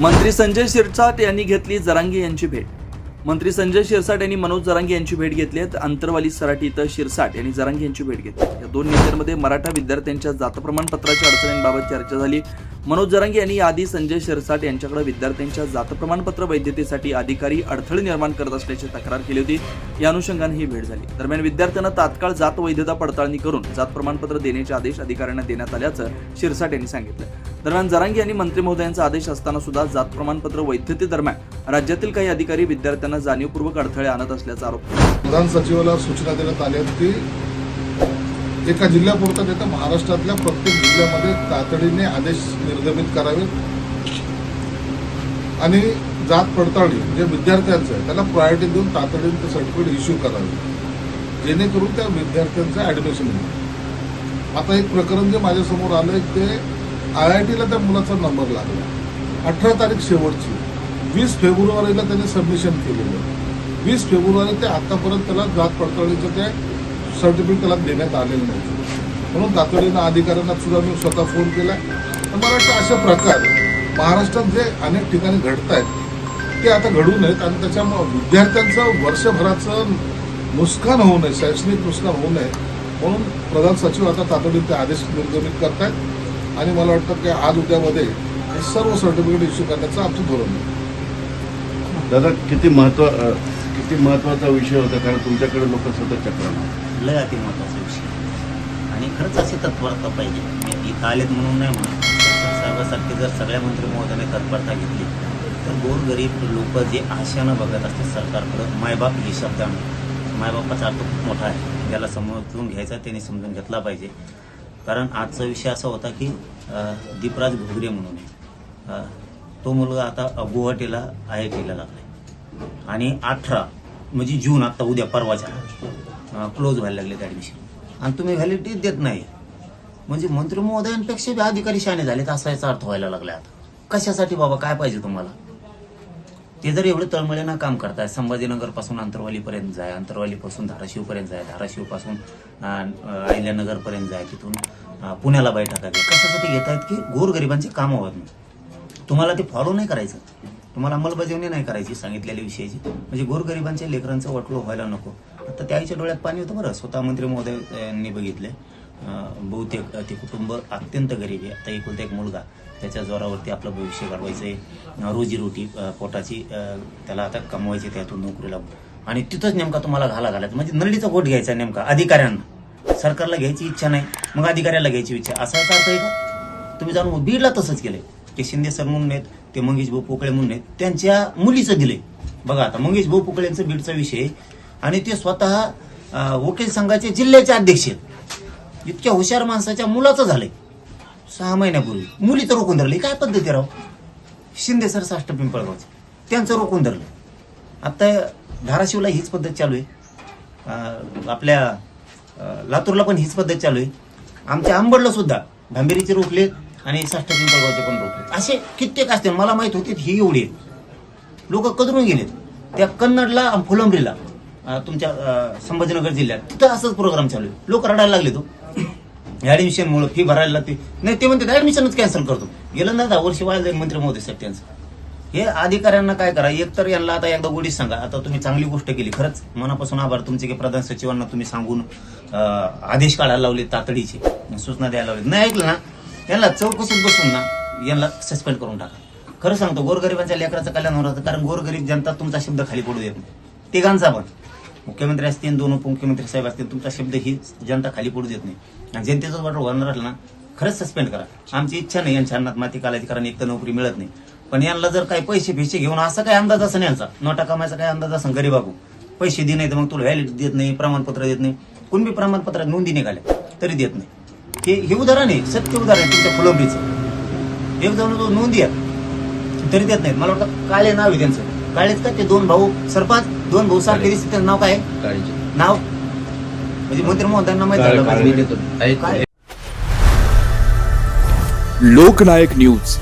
मंत्री संजय शिरसाट यांनी घेतली जरांगे यांची भेट. मंत्री संजय शिरसाट यांनी मनोज जरांगे यांची भेट घेतली आहे अंतरवाली सराटी इथं शिरसाट यांनी जरांगे यांची भेट घेतली. या दोन नेत्यांमध्ये मराठा विद्यार्थ्यांच्या जात प्रमाणपत्राच्या अडचणींबाबत चर्चा झाली. मनोज जरांगे यांनी याआधी संजय शिरसाट यांच्याकडे विद्यार्थ्यांच्या जात प्रमाणपत्र वैधतेसाठी अधिकारी अडथळे निर्माण करत असल्याची तक्रार केली होती. या अनुषंगाने ही भेट झाली. दरम्यान विद्यार्थ्यांना तात्काळ जात वैधता पडताळणी करून जात प्रमाणपत्र देण्याचे आदेश अधिकाऱ्यांना देण्यात आल्याचं शिरसाट यांनी सांगितलं. दरम्यान जरांगे यांनी मंत्री महोदयांचा आदेश असताना सुद्धा जात प्रमाणपत्र वैधतेदरम्यान राज्यातील काही अधिकारी विद्यार्थ्यांना जाणीवपूर्वक अडथळे आणत असल्याचा आरोप प्रधान सचिवाला सूचना देण्यात आल्या की एका जिल्ह्यापुरता नाही महाराष्ट्रातल्या प्रत्येक जिल्ह्यामध्ये तातडीने आदेश निर्गमित करावे. आणि जात पडताळणी जे विद्यार्थ्यांचं आहे त्याला प्रायोरिटी देऊन तातडीने ते सर्टिफिकेट इश्यू करावे. जेणेकरून त्या विद्यार्थ्यांचं ॲडमिशन होईल. आता एक प्रकरण जे माझ्यासमोर आलं आहे ते आय आय टीला त्या मुलाचा नंबर लागला. अठरा तारीख शेवटची. वीस फेब्रुवारीला त्याने सबमिशन केलेलं वीस फेब्रुवारी ते आतापर्यंत त्याला जात पडताळणीचं ते सर्टिफिकेट त्याला देण्यात आलेलं नाही. म्हणून तातडीनं अधिकाऱ्यांना सुद्धा मी स्वतः फोन केला. तर मला वाटतं अशा प्रकार महाराष्ट्रात जे अनेक ठिकाणी घडत आहेत ते आता घडू नयेत आणि त्याच्यामुळं विद्यार्थ्यांचं वर्षभराचं नुकसान होऊ नये शैक्षणिक नुकसान होऊ नये म्हणून प्रधान सचिव आता तातडीनं ते आदेश निर्गमित आहेत आणि मला वाटतं की आज उद्यामध्ये हे सर्व सर्टिफिकेट इश्यू करण्याचं आमचं धोरण आहे. दादा किती महत्त्व किती महत्त्वाचा विषय होता? कारण तुमच्याकडे लोक सतत चक्र लय अति महत्त्वाचा विषय. आणि खरंच अशी तत्परता पाहिजे. मी इथं आलेत म्हणून नाही म्हणत. साहेबासारखे जर सगळ्या मंत्री महोदयाने तत्परता घेतली तर गोरगरीब लोक जे आशानं बघत असतात सरकारकडं मायबाप हे शब्द मायबापाचा अर्थ खूप मोठा आहे. ज्याला समजून घ्यायचा त्यांनी समजून घेतला पाहिजे. कारण आजचा विषय असा होता की दीपराज घोगरे म्हणून तो मुलगा आता गुवाहाटीला आय आय टीला लागला आणि अठरा म्हणजे जून आता उद्या परवाच्या क्लोज व्हायला लागलेत ऍडमिशन आणि तुम्ही व्हॅलिडिटी देत नाही. म्हणजे मंत्री महोदयांपेक्षा बी अधिकारी शाणे झालेत असा याचा अर्थ व्हायला लागला आता. कशासाठी बाबा काय पाहिजे तुम्हाला? ते जर एवढे तळमळीनं काम करताय संभाजीनगरपासून अंतरवालीपर्यंत जाय अंतरवालीपासून धाराशिवपर्यंत जाय धाराशिवपासून अहिल्यानगरपर्यंत जाय तिथून पुण्याला बैठका आहे कशासाठी घेत आहेत की गोरगरिबांची कामं होत नाही तुम्हाला ते फॉलो नाही करायचं. तुम्हाला अंमलबजावणी नाही करायची सांगितलेल्या विषयाची. म्हणजे गोरगरिबांच्या लेकरांचं वाटलो व्हायला नको. आता त्या आईच्या डोळ्यात पाणी होतं बरं. स्वतः मंत्री महोदयांनी बघितले. बहुतेक ते कुटुंब अत्यंत गरीब आहे. आता एकुलता एक मुलगा. त्याच्या जोरावरती आपलं भविष्य घडवायचं आहे रोजीरोटी पोटाची त्याला आता कमवायची त्यातून नोकरीला. आणि तिथंच नेमका तुम्हाला घाला घालायचं. म्हणजे नळीचा गोट घ्यायचा नेमका अधिकाऱ्यांना. सरकारला घ्यायची इच्छा नाही. मग अधिकाऱ्याला घ्यायची इच्छा. असा अर्थ आहे का? तुम्ही जाणून बीडला तसंच केलंय. ते शिंदे सर म्हणून आहेत ते मंगेश भाऊ पोकळे म्हणून आहेत त्यांच्या मुलीचं दिले बघा आता मंगेश भाऊ पोकळेंचं बीडचा विषय आहे. आणि ते स्वतः वकील संघाचे जिल्ह्याचे अध्यक्ष आहेत. इतक्या हुशार माणसाच्या मुलाचं झालंय. सहा महिन्यापूर्वी. मुली तर रोखून धरली. काय पद्धती राव? शिंदे सर साष्ट पिंपळगावचे. त्यांचं रोखून धरलं. आता धाराशिवला हीच पद्धत चालू आहे. आपल्या लातूरला पण हीच पद्धत चालू आहे. आमच्या आंबडला सुद्धा भांबेरीचे रोखले आणि साष्ट पिंपळगावचे पण रोखले. असे कित्येक असते मला माहीत होते ही एवढी लोक कदरून गेलेत. त्या कन्नडला फुलंबरीला तुमच्या संभाजीनगर जिल्ह्यात. तिथं असंच प्रोग्राम चालू आहे. लोक रडायला लागले तो ऍडमिशन मुळे फी भरायला लागते. नाही ते म्हणतात ऍडमिशनच कॅन्सल करतो. गेलं ना दहा वर्ष वाया जाईल मंत्री मोदी साहेब त्यांचं. हे अधिकाऱ्यांना काय करा एक तर यांना आता एकदा गोडीच सांगा. आता तुम्ही चांगली गोष्ट केली खरंच. मनापासून आभार. तुमचे की प्रधान सचिवांना तुम्ही सांगून आदेश काढायला लावले तातडीचे. सूचना द्यायला लावले नाही ऐकलं ना? यांना चौकशीत बसून ना यांना सस्पेंड करून टाका. खरं सांगतो गोरगरिबांच्या लेकराचं कल्याण होणार कारण गोरगरीब जनता तुमचा शब्द खाली पडू देत नाही. तिघांचा पण मुख्यमंत्री असतील दोन उपमुख्यमंत्री साहेब असतील तुमचा शब्द ही जनता खाली पडू देत नाही. आणि जनतेचं वाटर होणार असलं ना खरंच सस्पेंड करा. आमची इच्छा नाही यांच्या अन्नात माती कालायची कारण एक तर नोकरी मिळत नाही. पण यांना जर काही पैसे फिसे घेऊन असा काही अंदाज असं यांचा नोटा कमायचा काही अंदाज असं गरीबाकू पैसे दे नाही तर मग तुला व्हॅलिड देत नाही प्रमाणपत्र देत नाही. कुणबी प्रमाणपत्रात नोंदी निघाल्या तरी देत नाही. हे हे उदाहरण आहे सत्य उदाहरण आहे तुमच्या फुलंबरीचं एक जाऊन तो नोंदी आहेत तरी देत नाहीत. मला वाटतं काळे नाव आहे त्यांचं. काळेच का ते दोन भाऊ सरपंच? दोन भाऊ सारखे दिसते त्यांचं नाव काय? आहे? नाव? म्हणजे मंत्री महोदयांना माहिती झालं पाहिजे. काय? लोकनायक न्यूज.